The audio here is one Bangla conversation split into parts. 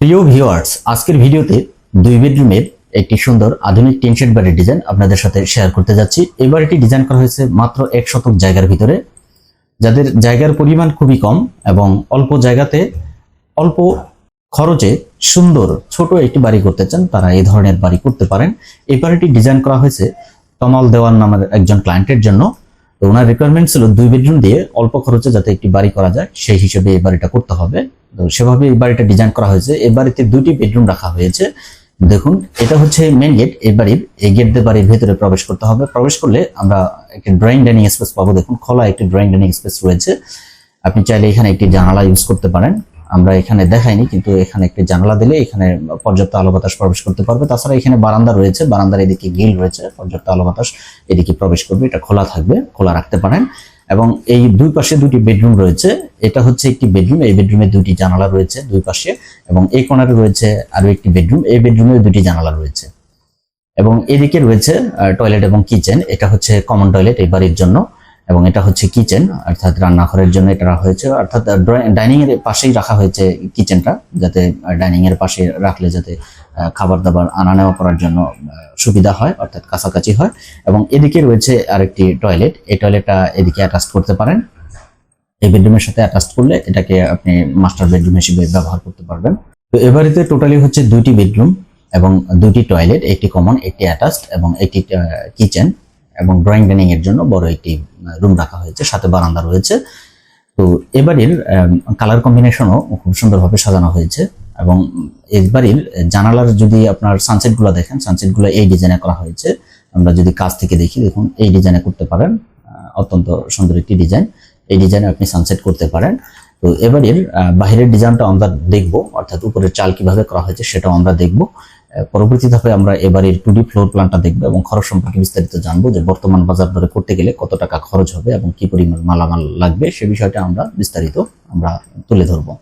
প্রিয় ভিউয়ার্স আজকের ভিডিওতে দুই বেডরুমের একটি সুন্দর আধুনিক টিন শেড বাড়ির ডিজাইন আপনাদের সাথে শেয়ার করতে যাচ্ছি। এই বাড়িটি ডিজাইন করা হয়েছে মাত্র এক শতক জায়গার ভিতরে। যাদের জায়গার পরিমাণ খুবই কম এবং অল্প জায়গাতে অল্প খরচে সুন্দর ছোট একটি বাড়ি করতে চান, তারা এই ধরনের বাড়ি করতে পারেন। এই বাড়িটি ডিজাইন করা হয়েছে তমাল দেওয়ান নামের একজন ক্লায়েন্টের জন্য। তো ওনার রিকোয়ারমেন্ট ছিল দুই বেডরুম দিয়ে অল্প খরচে যাতে একটি বাড়ি করা যায়, সেই হিসেবে এই বাড়িটা করতে হবে। তো সেভাবে এই বাড়িটা ডিজাইন করা হয়েছে। এই বাড়িতে দুটি বেডরুম রাখা হয়েছে। দেখুন, এটা হচ্ছে মেন গেট এই বাড়ির এই গেট দিয়ে বাড়ির ভেতরে প্রবেশ করতে হবে। প্রবেশ করলে আমরা একটি ড্রয়িং ডাইনিং স্পেস পাবো। দেখুন, খোলা একটি ড্রয়িং ডাইনিং স্পেস রয়েছে। আপনি চাইলে এখানে একটি জানালা ইউজ করতে পারেন। আমরা এখানে দেখাইনি, কিন্তু এখানে একটি জানালা দিলে এখানে পর্যাপ্ত আলো বাতাস প্রবেশ করতে পারবে। তাছাড়া এখানে বারান্দা রয়েছে। বারান্দার এদিকে গিল রয়েছে। পর্যাপ্ত আলো বাতাস এদিকে প্রবেশ করবে। এটা খোলা থাকবে। খোলা রাখতে পারেন। এবং এই দুই পাশে দুটি বেডরুম রয়েছে। এটা হচ্ছে একটি বেডরুম, এই বেডরুমে দুটি জানালা রয়েছে দুই পাশে এবং এই কোণারে রয়েছে আরও একটি বেডরুম, এই বেডরুমে দুটি জানালা রয়েছে। এবং এদিকে রয়েছে টয়লেট এবং কিচেন, এটা হচ্ছে কমন টয়লেট এই বাড়ির জন্য এবং এটা হচ্ছে কিচেন, অর্থাৎ রান্নাঘরের জন্য এটা রাখা হয়েছে। অর্থাৎ ডাইনিং এর পাশেই রাখা হয়েছে কিচেনটা, যাতে ডাইনিং এর পাশে রাখলে যাতে খাবার দাবার আনা নেওয়া করার জন্য সুবিধা হয়, অর্থাৎ কাছাকাছি হয়। এবং এদিকে রয়েছে আরেকটি টয়লেট। এই টয়লেটটা এদিকে অ্যাটাচ করতে পারেন। এই বেডরুমের সাথে অ্যাটাচ করলে এটাকে আপনি মাস্টার বেডরুম হিসেবে ব্যবহার করতে পারবেন। তো এ বাড়িতে টোটালি হচ্ছে দুইটি বেডরুম এবং দুটি টয়লেট একটি কমন একটি অ্যাটাচড এবং একটি কিচেন এবং ড্রয়িং ডাইনিং এর জন্য বড় একটি রুম রাখা হয়েছে, সাথে বারান্দা রয়েছে। তো এবাড়ির কালার কম্বিনেশনও খুব সুন্দরভাবে সাজানো হয়েছে। এবং এই বাড়ির জানালার যদি আপনার সানসেটগুলো দেখেন সানসেটগুলো এই ডিজাইনে করা হয়েছে। আমরা যদি কাছ থেকে দেখি, দেখুন, এই ডিজাইনে করতে পারেন। অত্যন্ত সুন্দর একটি ডিজাইন এই ডিজাইনে আপনি সানসেট করতে পারেন। তো এবারের বাহিরের ডিজাইনটা আমরা দেখব, অর্থাৎ উপরের চাল কীভাবে করা হয়েছে সেটাও আমরা দেখব। পরবর্তী ধাপে আমরা এবারের টু ডি ফ্লোর প্ল্যানটা দেখব এবং খরচ সম্পর্কে বিস্তারিত জানব যে বর্তমান বাজার দরে করতে গেলে কত টাকা খরচ হবে এবং কি পরিমাণ মালামাল লাগবে, সে বিষয়টা আমরা বিস্তারিত আমরা তুলে ধরবো।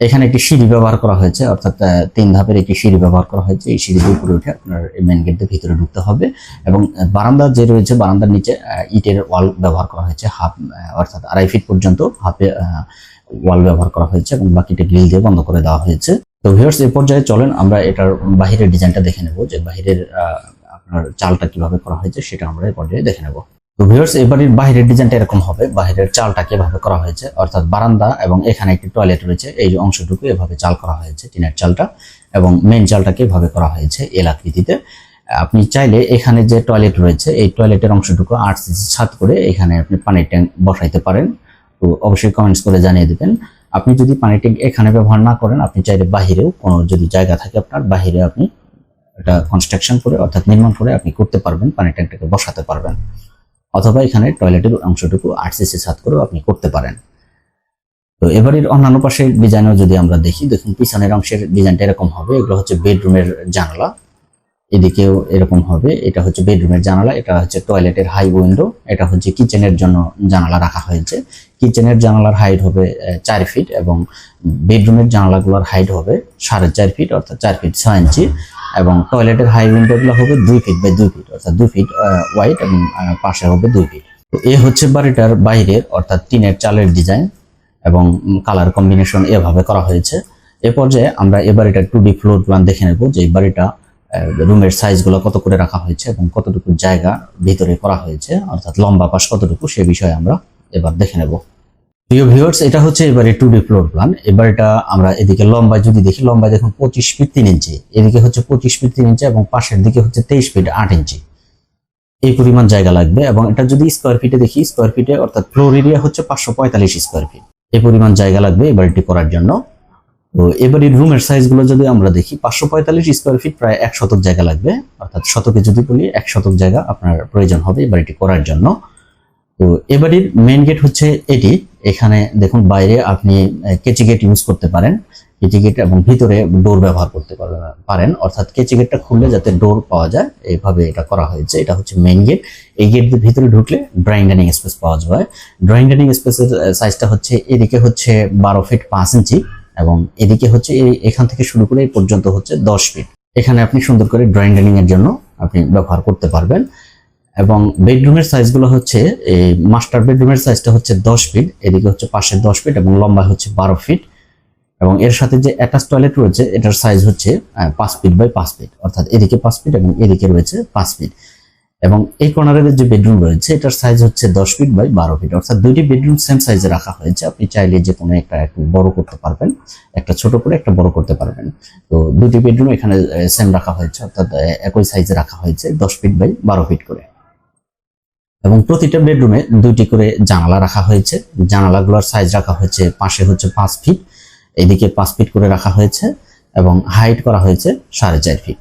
এখানে একটি সিঁড়ি ব্যবহার করা হয়েছে, অর্থাৎ তিন ধাপের একটি সিঁড়ি ব্যবহার করা হয়েছে। এই সিঁড়ি উপরে উঠে আপনার মেন গেট দিয়ে ভিতরে ঢুকতে হবে এবং বারান্দা যে রয়েছে, বারান্দার নিচে ইটের ওয়াল ব্যবহার করা হয়েছে, হাফ অর্থাৎ আড়াই ফিট পর্যন্ত হাফে ওয়াল ব্যবহার করা হয়েছে এবং বাকিটা গ্রিল দিয়ে বন্ধ করে দেওয়া হয়েছে। তো ভিউয়ার্স এই পর্যায়ে চলেন, আমরা এটার বাহিরের ডিজাইনটা দেখে নেব যে বাহিরের আপনার চালটা কীভাবে করা হয়েছে, সেটা আমরা এই পর্যায়ে দেখে নেব। তো ভিউয়ার্স এবারের বাহিরের ডিজাইনটা এরকম হবে। বাহিরের চালটা কীভাবে করা হয়েছে? অর্থাৎ বারান্দা এবং এখানে একটি টয়লেট রয়েছে। এই অংশটুকু এভাবে চাল করা হয়েছে, টিনের চালটা। এবং মেন চালটাকে এভাবে করা হয়েছে এল আকৃতিতে। আপনি চাইলে এখানে যে টয়লেট রয়েছে, এই টয়লেটের অংশটুকু আট সিসি ছাদ করে এখানে আপনি পানির ট্যাঙ্ক বসাইতে পারেন। তো অবশ্যই কমেন্টস করে জানিয়ে দেবেন। আপনি যদি পানির ট্যাঙ্ক এখানে ব্যবহার না করেন, আপনি চাইলে বাহিরেও কোনো যদি জায়গা থাকে আপনার, বাহিরে আপনি এটা কনস্ট্রাকশন করে, অর্থাৎ নির্মাণ করে আপনি করতে পারবেন, পানির ট্যাঙ্কটাকে বসাতে পারবেন। অথবা এখানে টয়লেটের অংশটুকু আট সিসি ছাদ করেও আপনি করতে পারেন। তো এবারের অন্যান্য পাশের ডিজাইনও যদি আমরা দেখি, দেখুন পিছনের অংশের ডিজাইনটা এরকম হবে। এগুলো হচ্ছে বেডরুমের জানালা। এদিকেও এরকম হবে। এটা হচ্ছে বেডরুমের জানালা, এটা হচ্ছে টয়লেটের হাই উইন্ডো এটা হচ্ছে কিচেনের জন্য জানালা রাখা হয়েছে। কিচেনের জানালার হাইট হবে চার ফিট এবং বেডরুমের জানালাগুলোর হাইট হবে সাড়ে চার ফিট অর্থাৎ চার ফিট ছয় ইঞ্চি এবং টয়লেটের হাই উইন্ডোগুলো হবে দুই ফিট বাই দুই ফিট অর্থাৎ দুই ফিট ওয়াইড এবং পাশে হবে দুই ফিট তো এ হচ্ছে বাড়িটার বাইরের, অর্থাৎ টিনের চালের ডিজাইন এবং কালার কম্বিনেশন এভাবে করা হয়েছে। এ পর্যায়ে আমরা এ বাড়িটার টু ডি ফ্লোর প্ল্যান দেখে নেব যে এই বাড়িটা রুমের সাইজগুলো কত করে রাখা হয়েছে এবং কতটুকু জায়গা ভিতরে করা হয়েছে, অর্থাৎ লম্বা পাশ কতটুকু সে বিষয়ে আমরা এবার দেখে নেব। প্রিয় ভিউয়ার্স এটা হচ্ছে এবারে টু ডি ফ্লোর প্ল্যান এবার এটা আমরা এদিকে লম্বায় যদি দেখি, লম্বায় দেখুন পঁচিশ ফিট তিন ইঞ্চি এদিকে হচ্ছে পঁচিশ ফিট তিন ইঞ্চি এবং পাশের দিকে হচ্ছে তেইশ ফিট আট ইঞ্চি এই পরিমাণ জায়গা লাগবে এবং এটা যদি স্কোয়ার ফিটে দেখি স্কোয়ার ফিটে অর্থাৎ ফ্লোর এরিয়া হচ্ছে পাঁচশো পঁয়তাল্লিশ স্কোয়ার ফিট এই পরিমাণ জায়গা লাগবে এই বাড়িটি করার জন্য। তো এবারে রুমের সাইজগুলো যদি আমরা দেখি, পাঁচশো পঁয়তাল্লিশ স্কোয়ার ফিট প্রায় এক শতক জায়গা লাগবে। অর্থাৎ শতকে যদি বলি, এক শতক জায়গা আপনার প্রয়োজন হবে এই এটি করার জন্য। তো এবারের মেন গেট হচ্ছে এটি। এখানে দেখুন বাইরে আপনি কেচি গেট ইউজ করতে পারেন। কেচি গেট এবং ভিতরে ডোর ব্যবহার করতে পারেন। অর্থাৎ কেচি গেটটা খুললে যাতে ডোর পাওয়া যায়, এইভাবে এটা করা হয়েছে। এটা হচ্ছে মেইন গেট এই গেট দিয়ে ভিতরে ঢুকলে ড্রয়িং ডাইনিং স্পেস পাওয়া যায় ড্রয়িং ডাইনিং স্পেসের সাইজটা হচ্ছে, এদিকে হচ্ছে বারো ফিট পাঁচ ইঞ্চি এবং এদিকে হচ্ছে এখান থেকে শুরু করে এই পর্যন্ত হচ্ছে দশ ফিট এখানে আপনি সুন্দর করে ড্রয়িং ডাইনিং এর জন্য আপনি ব্যবহার করতে পারবেন। এবং বেডরুমের সাইজগুলো হচ্ছে, এই মাস্টার বেডরুমের সাইজটা হচ্ছে দশ ফিট এদিকে হচ্ছে পাশে দশ ফিট এবং লম্বা হচ্ছে বারো ফিট এবং এর সাথে যে অ্যাটাচ টয়লেট রয়েছে, এটার সাইজ হচ্ছে পাঁচ ফিট বাই পাঁচ ফিট অর্থাৎ এদিকে পাঁচ ফিট এবং এদিকে রয়েছে পাঁচ ফিট এবং এই কর্নারের যে বেডরুম রয়েছে, এটার সাইজ হচ্ছে দশ ফিট বাই বারো ফিট অর্থাৎ দুইটি বেডরুম সেম সাইজে রাখা হয়েছে। আপনি চাইলে যে কোনো একটা একটু বড় করতে পারবেন, একটা ছোট করে একটা বড় করতে পারবেন। তো দুটি বেডরুম এখানে সেম রাখা হয়েছে, অর্থাৎ একই সাইজে রাখা হয়েছে, দশ ফিট বাই বারো ফিট করে। এবং প্রতিটা বেডরুমে দুইটি করে জানালা রাখা হয়েছে। জানালাগুলোর সাইজ রাখা হয়েছে, পাশে হচ্ছে পাঁচ ফিট এদিকে পাঁচ ফিট করে রাখা হয়েছে এবং হাইট করা হয়েছে সাড়ে চার ফিট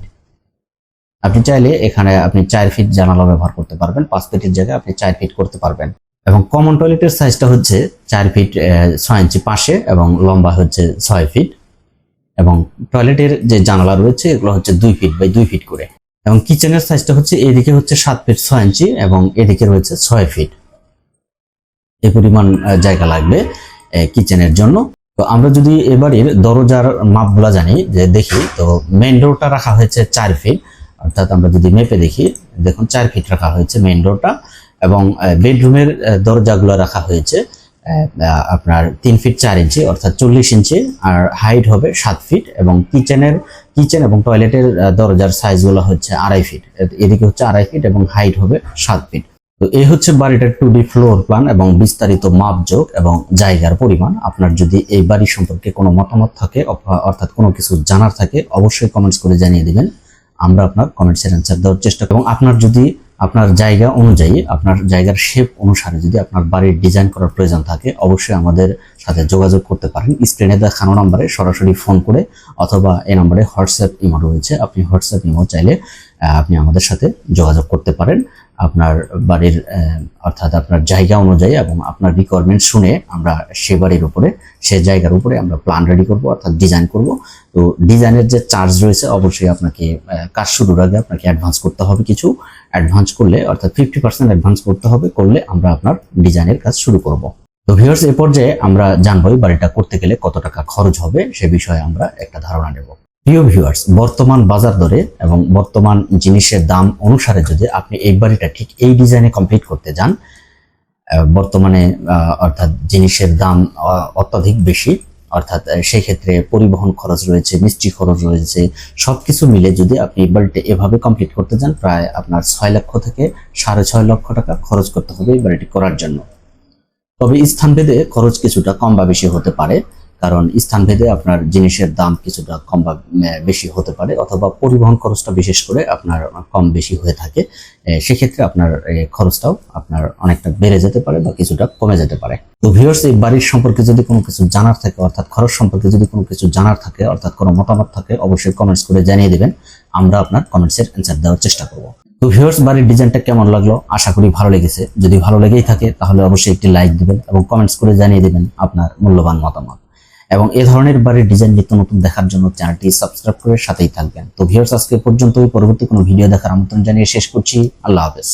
আপনি চাইলে এখানে আপনি চার ফিট জানালা ব্যবহার করতে পারবেন, পাঁচ ফিটের জায়গায় আপনি চার ফিট করতে পারবেন। এবং কমন টয়লেটের সাইজটা হচ্ছে চার ফিট ছয় ইঞ্চি পাশে এবং লম্বা হচ্ছে ছয় ফিট এবং টয়লেটের যে জানালা রয়েছে, এগুলো হচ্ছে দুই ফিট বাই দুই ফিট করে। এবং কিচেনের সাইজটা হচ্ছে এদিকে হচ্ছে সাত ফিট ছয় ইঞ্চি এবং এদিকে রয়েছে ছয় ফিট এই পরিমাণ জায়গা লাগবে কিচেনের জন্য। তো আমরা যদি এবারের দরজার মাপগুলা জানি, যে দেখি, তো মেইন ডোরটা রাখা হয়েছে চার ফিট অর্থাৎ আমরা যদি মেপে দেখি, দেখুন চার ফিট রাখা হয়েছে মেইন ডোরটা এবং বেডরুমের দরজাগুলো রাখা হয়েছে আপনার তিন ফিট চার ইঞ্চি অর্থাৎ চল্লিশ ইঞ্চি আর হাইট হবে সাত ফিট এবং কিচেনের কিচেন এবং টয়লেটের দরজার সাইজগুলো হচ্ছে আড়াই ফিট। এদিকে হচ্ছে আড়াই ফিট এবং হাইট হবে সাত ফিট। তো এই হচ্ছে বাড়িটার টু ডি ফ্লোর প্ল্যান এবং বিস্তারিত মাপযোগ এবং জায়গার পরিমাণ। আপনার যদি এই বাড়ি সম্পর্কে কোনো মতামত থাকে অর্থাৎ কোনো কিছু জানার থাকে, অবশ্যই কমেন্টস করে জানিয়ে দিবেন। আমরা আপনার কমেন্টসের অ্যান্সার দেওয়ার চেষ্টা করব। এবং আপনার যদি আপনার জায়গা অনুযায়ী, আপনার জায়গার শেপ অনুসারে যদি আপনার বাড়ির ডিজাইন করার প্রয়োজন থাকে, অবশ্যই আমাদের সাথে যোগাযোগ করতে পারেন। স্ক্রিনে দেখানো নম্বরে সরাসরি ফোন করে অথবা এই নম্বরে হোয়াটসঅ্যাপ ইমো রয়েছে। আপনি হোয়াটসঅ্যাপ ইমো চাইলে আপনি আমাদের সাথে যোগাযোগ করতে পারেন। আপনার বাড়ির অর্থাৎ আপনার জায়গা অনুযায়ী এবং আপনার রিকোয়ারমেন্ট শুনে আমরা সে বাড়ির উপরে, সে জায়গার উপরে আমরা প্ল্যান রেডি করব, অর্থাৎ ডিজাইন করব। তো ডিজাইনের যে চার্জ রয়েছে, অবশ্যই আপনাকে কাজ শুরুর আগে আপনাকে অ্যাডভান্স করতে হবে কিছু। অ্যাডভান্স করলে, অর্থাৎ ফিফটি পার্সেন্ট অ্যাডভান্স করতে হবে, করলে আমরা আপনার ডিজাইনের কাজ শুরু করব। তো ভিউয়ার্স এ পর্যায়ে আমরা জানব এই বাড়িটা করতে গেলে কত টাকা খরচ হবে, সে বিষয়ে আমরা একটা ধারণা নেব। প্রিয় ভিউয়ার্স বর্তমান বাজার দরে এবং বর্তমান জিনিসের দাম অনুসারে যদি আপনি এই বাড়িটা ঠিক এই ডিজাইনে কমপ্লিট করতে যান বর্তমানে অর্থাৎ জিনিসের দাম অত্যাধিক বেশি অর্থাৎ সেক্ষেত্রে পরিবহন খরচ রয়েছে, মিষ্টি খরচ রয়েছে, সবকিছু মিলে যদি আপনি বাড়িটা এভাবে কমপ্লিট করতে যান প্রায় আপনার ছয় লক্ষ থেকে সাড়ে ছয় লক্ষ টাকা খরচ করতে হবে এই বাড়িটি করার জন্য। তবে স্থান ভেদে খরচ কিছুটা কম বা বেশি হতে পারে। কারণ স্থানভেদে আপনার জিনিসের দাম কিছুটা কম বা বেশি হতে পারে অথবা পরিবহন খরচটা বিশেষ করে আপনার কম বেশি হয়ে থাকে। সেক্ষেত্রে আপনার খরচটাও আপনার অনেকটা বেড়ে যেতে পারে বা কিছুটা কমে যেতে পারে। তো ভিউয়ার্স এই বাড়ির সম্পর্কে যদি কোনো কিছু জানার থাকে, অর্থাৎ খরচ সম্পর্কে যদি কোনো কিছু জানার থাকে, অর্থাৎ কোনো মতামত থাকে, অবশ্যই কমেন্টস করে জানিয়ে দেবেন। আমরা আপনার কমেন্টসের অ্যান্সার দেওয়ার চেষ্টা করব। তো ভিউয়ার্স বাড়ির ডিজাইনটা কেমন লাগল? আশা করি ভালো লেগেছে। যদি ভালো লেগেই থাকে, তাহলে অবশ্যই একটি লাইক দিবেন এবং কমেন্টস করে জানিয়ে দেবেন আপনার মূল্যবান মতামত। এবং এ ধরনের বাড়ির ডিজাইন নিত্য নতুন দেখার জন্য চ্যানেলটি সাবস্ক্রাইব করে সাথেই থাকবেন। তো ভিউয়ার্স আজকে পর্যন্তই। পরবর্তী কোনো ভিডিও দেখার আমন্ত্রণ জানিয়ে শেষ করছি। আল্লাহ হাফেজ।